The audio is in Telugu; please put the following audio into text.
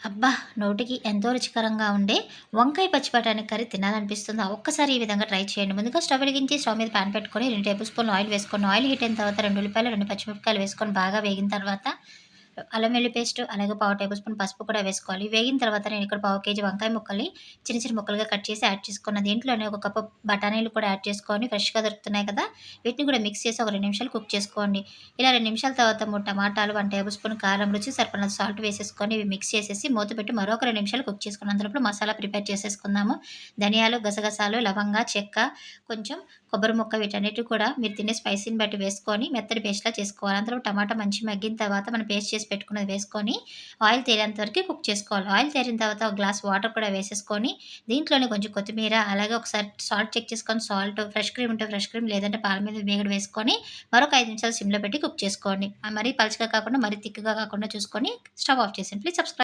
అబ్బా నోటికి ఎంతో రుచికరంగా ఉండే వంకాయ పచ్చిబటాని కర్రీ తినాలనిపిస్తుందా? ఒక్కసారి ఈ విధంగా ట్రై చేయండి. ముందుగా స్టవ్ వెలిగించి స్టవ్ మీద ప్యాన్ పెట్టుకొని రెండు టేబుల్ స్పూన్ ఆయిల్ వేసుకొని ఆయిల్ హీట్ అయిన తర్వాత రెండు ఉల్లిపాయలు రెండు పచ్చిమిరపకాయలు వేసుకొని బాగా వేగిన తర్వాత అల్లం వెల్లి పేస్ట్ అలాగే పావు టేబుల్ స్పూన్ పసుపు కూడా వేసుకోవాలి. వేగిన తర్వాత నేను ఇక్కడ పావు కేజీ వంకాయ ముక్కల్ని చిన్న చిన్న ముక్కలుగా కట్ చేసి యాడ్ చేసుకున్న. దీంట్లోనే ఒక కప్పు బఠానీలు కూడా యాడ్ చేసుకొని ఫ్రెష్గా దొరుకుతున్నాయి కదా వీటిని కూడా మిక్స్ చేసి ఒక రెండు నిమిషాలు కుక్ చేసుకోండి. ఇలా రెండు నిమిషాల తర్వాత మూడు టమాటాలు వన్ టేబుల్ స్పూన్ కారం రుచి సరిపడిన సాల్ట్ వేసేసుకొని ఇవి మిక్స్ చేసేసి మూత పెట్టి మరొక రెండు నిమిషాలు కుక్ చేసుకున్న మసాలా ప్రిపేర్ చేసేసుకుందాము. ధనియాలు గసగసాలు లవంగా చెక్క కొంచెం కొబ్బరి ముక్క వీటన్నిటి కూడా మీరు తినే స్పైసీని బట్టి వేసుకొని మెత్తడి పేస్ట్లా చేసుకోవాలి. అందులో టమాటా మంచి మగ్గిన తర్వాత మనం పేస్ట్ చేసి పెట్టుకున్నది వేసుకొని ఆయిల్ తేలేంత వరకు కుక్ చేసుకోవాలి. ఆయిల్ తేలిన తర్వాత ఒక గ్లాస్ వాటర్ కూడా వేసేసుకొని దీంట్లోనే కొంచెం కొత్తిమీర అలాగే ఒకసారి సాల్ట్ చెక్ చేసుకొని సాల్ట్ ఫ్రెష్ క్రీమ్ ఉంటే ఫ్రెష్ క్రీమ్ లేదంటే పాల మీద వేగడ వేసుకొని మరొక ఐదు నిమిషాలు సిమ్లో పెట్టి కుక్ చేసుకోండి. మరీ పలుచగా కాకుండా మరీ తిక్కుగా కాకుండా చూసుకొని స్టవ్ ఆఫ్ చేసి ప్లీజ్ సబ్స్క్రైబ్